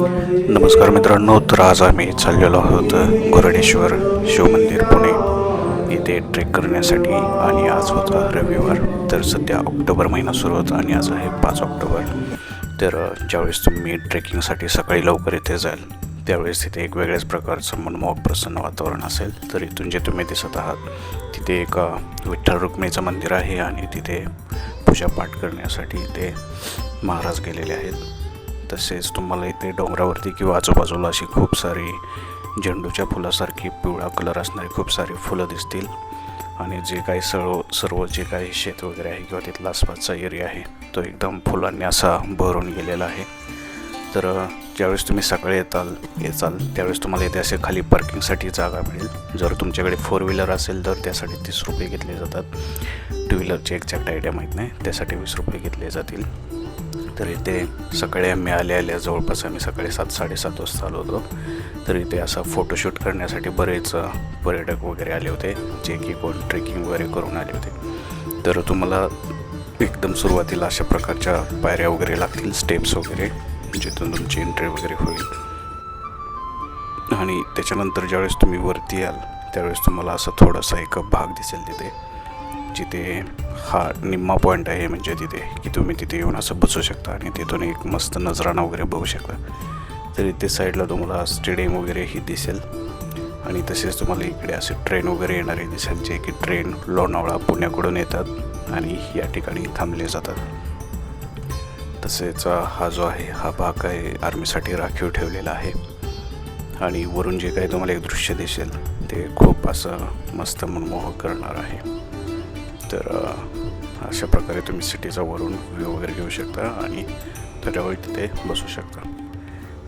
नमस्कार मित्रांनो तर आज आम्ही चाललेलो आहोत गोरडेश्वर शिवमंदिर पुणे. इथे ट्रेक करण्यासाठी आणि आज होता रविवार तर सध्या ऑक्टोबर महिना सुरू होता आणि आज आहे पाच ऑक्टोबर. तर ज्यावेळेस तुम्ही ट्रेकिंगसाठी सकाळी लवकर इथे जाल त्यावेळेस तिथे एक वेगळ्याच प्रकारचं मनमोहक प्रसन्न वातावरण असेल. तर इथून जे तुम्ही दिसत आहात तिथे एक विठ्ठल रुक्मिणीचं मंदिर आहे आणि तिथे पूजापाठ करण्यासाठी इथे महाराज गेलेले आहेत. तसेच तुम्हाला इथे डोंगरावरती किंवा आजूबाजूला अशी खूप सारी झेंडूच्या फुलासारखी पिवळा कलर असणारी खूप सारी फुलं दिसतील. आणि जे काही सर्व सर्व जे काही शेत वगैरे आहे किंवा तिथला आसपासचा एरिया आहे तो एकदम फुलांनी असा भरून गेलेला आहे. तर ज्यावेळेस तुम्ही सकाळी येताल येचाल त्यावेळेस तुम्हाला इथे असे खाली पार्किंगसाठी जागा मिळेल. जर तुमच्याकडे फोर व्हीलर असेल तर त्यासाठी तीस रुपये घेतले जातात. टू व्हीलरची एक्झॅक्ट आयडिया माहीत नाही त्यासाठी वीस रुपये घेतले जातील. तर इथे सकाळी आम्ही आले आल्या जवळपास आम्ही सकाळी सात साडेसात वाजता आलो होतो. तर इथे असा फोटोशूट करण्यासाठी बरेच पर्यटक वगैरे आले होते जे की कोण ट्रेकिंग वगैरे करून आले होते. तर तुम्हाला एकदम सुरुवातीला अशा प्रकारच्या पायऱ्या वगैरे लागतील स्टेप्स वगैरे जिथून तुमची एंट्री वगैरे होईल. आणि त्याच्यानंतर ज्यावेळेस तुम्ही वरती याल त्यावेळेस तुम्हाला असा थोडासा एक भाग दिसेल तिथे. जिथे हा निम्मा पॉईंट आहे म्हणजे तिथे की तुम्ही तिथे येऊन असं बसू शकता आणि तिथून एक मस्त नजराणा वगैरे बघू शकता. तर इथे साईडला तुम्हाला स्टेडियम वगैरेही दिसेल. आणि तसेच तुम्हाला इकडे असे ट्रेन वगैरे येणारे दिसेल जे की ट्रेन लोणावळा पुण्याकडून येतात आणि या ठिकाणी थांबले जातात. तसेच हा जो आहे हा भाग आहे आर्मीसाठी राखीव ठेवलेला आहे. आणि वरून जे काही तुम्हाला एक दृश्य दिसेल ते खूप असं मस्त मनमोहक करणार आहे. तर अशा प्रकारे तुम्ही सिटीचा वरून व्ह्यू वगैरे घेऊ शकता आणि दरवेळी तिथे बसू शकता.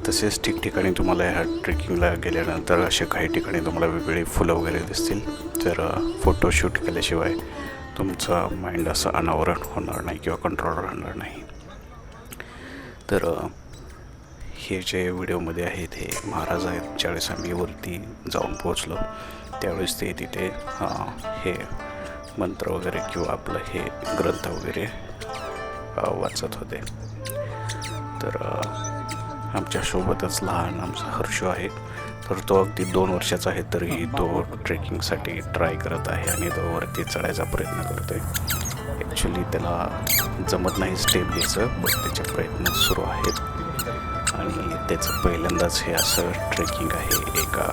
तसेच ठिकठिकाणी तुम्हाला ह्या ट्रेकिंगला गेल्यानंतर असे काही ठिकाणी तुम्हाला वेगवेगळी फुलं वगैरे दिसतील. तर फोटोशूट केल्याशिवाय तुमचा माइंड असं अनावरण होणार नाही किंवा कंट्रोल राहणार नाही. तर हे जे व्हिडिओमध्ये आहेत हे महाराज आहेत. ज्यावेळेस आम्ही वरती जाऊन पोहोचलो त्यावेळेस ते तिथे हे मंत्र वगैरे किंवा आपलं हे ग्रंथ वगैरे वाचत होते. तर आमच्या आमच्यासोबतच लहान आमचा हर्षू आहे. तर तो अगदी दोन वर्षाचा आहे तरीही तो ट्रेकिंगसाठी ट्राय करत आहे आणि तो वरती चढायचा प्रयत्न करतो आहे ॲक्च्युली त्याला जमत नाही स्टेप घ्यायचं बट त्याचे प्रयत्न सुरू आहेत. आणि त्याचं पहिल्यांदाच हे असं ट्रेकिंग आहे एका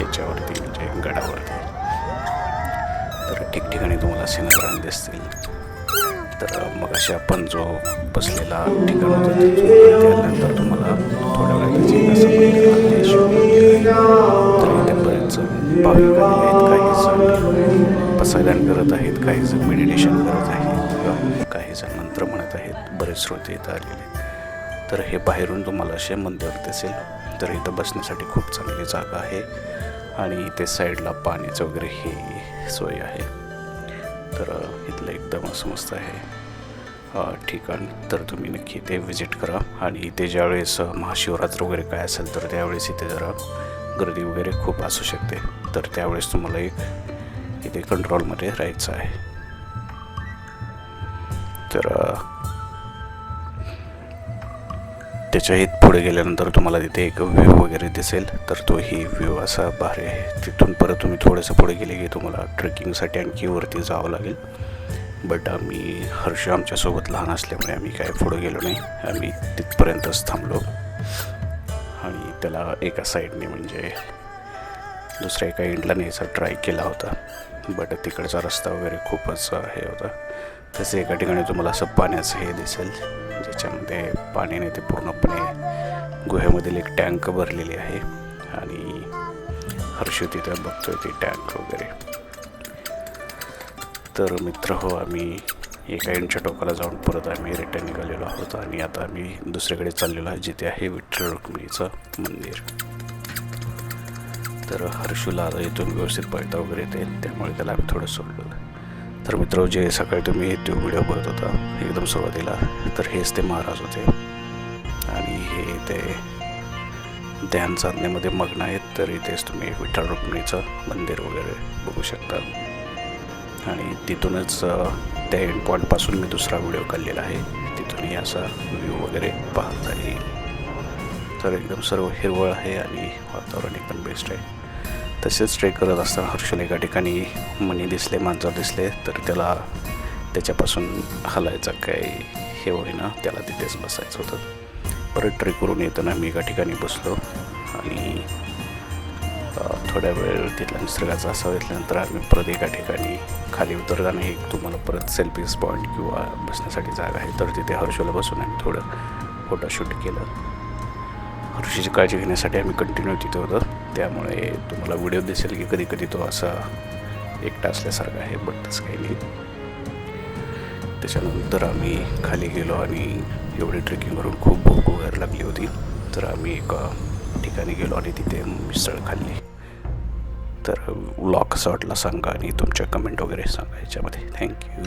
याच्यावरती म्हणजे गडावरती. तर ठिकठिकाणी तुम्हाला सिनेग्राम दिसतील. तर मग असे आपण जो बसलेला ठिकाण होतं त्यानंतर तुम्हाला थोड्या वेळाची असं तर इथे बरेच भाविक आहेत काही जण पसायदान करत आहेत काही जण मेडिटेशन करत आहेत काही जण मंत्र म्हणत आहेत. बरेच श्रोते इथं आलेले आहेत. तर हे बाहेरून तुम्हाला असे मंदिर दिसेल. तर इथं बसण्यासाठी खूप चांगली जागा आहे. आणि इथे साईडला पाण्याचं वगैरे ही सोय आहे. तर इथलं एकदम असं मस्त आहे. ठिकाण. तर तुम्ही नक्की इथे व्हिजिट करा. आणि इथे ज्यावेळेस महाशिवरात्र वगैरे काय असेल तर त्यावेळेस इथे जरा गर्दी वगैरे खूप असू शकते. तर त्यावेळेस तुम्हाला एक इथे कंट्रोलमध्ये राहायचं आहे. तर त्याच्या इथ पुढे गेल्यानंतर तुम्हाला तिथे एक व्ह्यू वगैरे दिसेल. तर तोही व्ह्यू असा भारी आहे. तिथून परत तुम्ही थोडंसं पुढे गेले की तुम्हाला ट्रेकिंगसाठी आणखी वरती जावं लागेल. बट आम्ही हर्ष आमच्यासोबत लहान असल्यामुळे आम्ही काय पुढे गेलो नाही. आम्ही तिथपर्यंतच थांबलो. आणि त्याला एका साईडने म्हणजे दुसऱ्या एका एंडला न्यायचा ट्राय केला होता. बट तिकडचा रस्ता वगैरे खूपच हे होता. तसे एका ठिकाणी तुम्हाला असं पाण्याचं हे दिसेल. ज्याच्यामध्ये पाण्याने ते पूर्णपणे गुहेमधील एक टँक भरलेली आहे आणि हर्षू तिथं बघतोय ती टँक वगैरे. तर मित्र हो आम्ही एका एंडच्या टोकाला जाऊन परत आम्ही रिटर्न निघालेलो आहोत आणि आता आम्ही दुसरीकडे चाललेलो आहे जिथे आहे विठ्ठल रुक्मिणीचं मंदिर. तर हर्षूला आता इथून व्यवस्थित पळता वगैरे येते त्यामुळे त्याला आम्ही थोडं सोडलं तर मित्र जे सकाळी तुम्ही तो व्हिडिओ बघत होता एकदम सुरुवातीला तर हेच ते महाराज होते. आणि हे ते ध्यान साधनेमध्ये मग्न आहेत तर इथेच तुम्ही विठ्ठल रुक्मिणीचं मंदिर वगैरे बघू शकता. आणि तिथूनच त्या एंड पॉईंटपासून मी दुसरा व्हिडिओ काढलेला आहे. तिथूनही असा व्ह्यू वगैरे पाहता येईल. तर एकदम सर्व हिरवळ आहे आणि वातावरण एकदम बेस्ट आहे. तसेच ट्रेक करत असताना हर्षल एका ठिकाणी मणी दिसले मांजर दिसले तर त्याला त्याच्यापासून हलायचं काही हे होईना त्याला तिथेच बसायचं होतं. परत ट्रेक करून येताना मी एका ठिकाणी बसलो आणि थोड्या वेळ तिथल्या निसर्गाचा असा घेतल्यानंतर आम्ही परत एका ठिकाणी खाली उतरताना एक तुम्हाला परत सेल्फी स्पॉट किंवा बसण्यासाठी जागा आहे तर तिथे हर्षला बसून आम्ही थोडं फोटोशूट केलं. हर्षीची काळजी घेण्यासाठी आम्ही कंटिन्यू तिथे होतो. त्यामुळे तुम्हाला व्हिडिओ दिसेल की कधी कधी तो असा एकटा असल्यासारखा आहे बट तसं काही नाही. त्याच्यानंतर आम्ही खाली गेलो आणि एवढी ट्रेकिंग करून खूप भूक वगैरे लागली होती. तर आम्ही एका ठिकाणी गेलो आणि तिथे मिसळ खाल्ली. तर व्लॉग कसा वाटला सांगा आणि तुमच्या कमेंट वगैरे सांगा याच्यामध्ये. थँक्यू